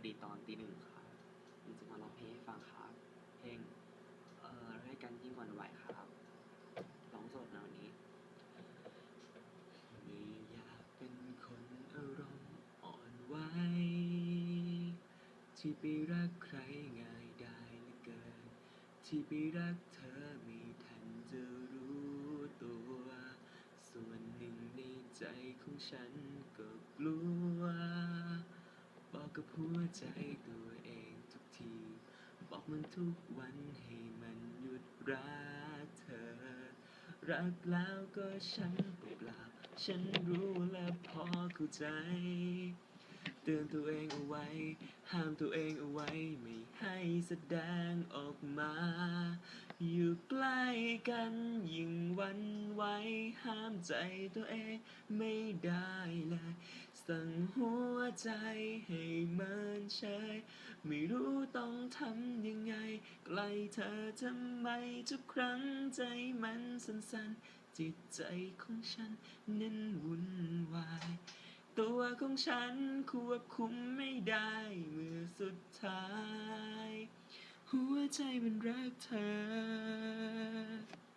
วัสดีตอนตีหนึ่งครับผมจะมาร้องเพลงให้ฟังครับเพลงเอ่อให้กันยิ่งหวันไหวครับร้องสดนะวันนี้ไม่อยากเป็นคนอารมณ์อ่อนไหวที่ไปรักใครง่ายได้เหลือเกิน ที่ไปรักเธอไม่ทันจะรู้ตัว ส่วนหนึ่งในใจของฉันก็กลัว ใจตัวเองทุกที บอกมันทุกวันให้มันหยุดรักเธอ รักแล้วก็ฉันเปล่าฉันรู้และพอเข้าใจ เตือนตัวเองเอาไว้ ห้ามตัวเองเอาไว้ ไม่ให้แสดงออกมา อยู่ใกล้กันยิ่งหวันไหวห้ามใจตัวเองไม่ได้เลย สั่งหัวใจให้เมิ นเฉย ไม่รู้ต้องทำยังไง ใกล้เธอทำไมทุกครั้งใจมันสั่นๆ จิตใจของฉันนั้นวุ่นวาย ตัวของฉันควบคุมไม่ได้เมื่อสุดท้าย หัวใจมันรักเธอ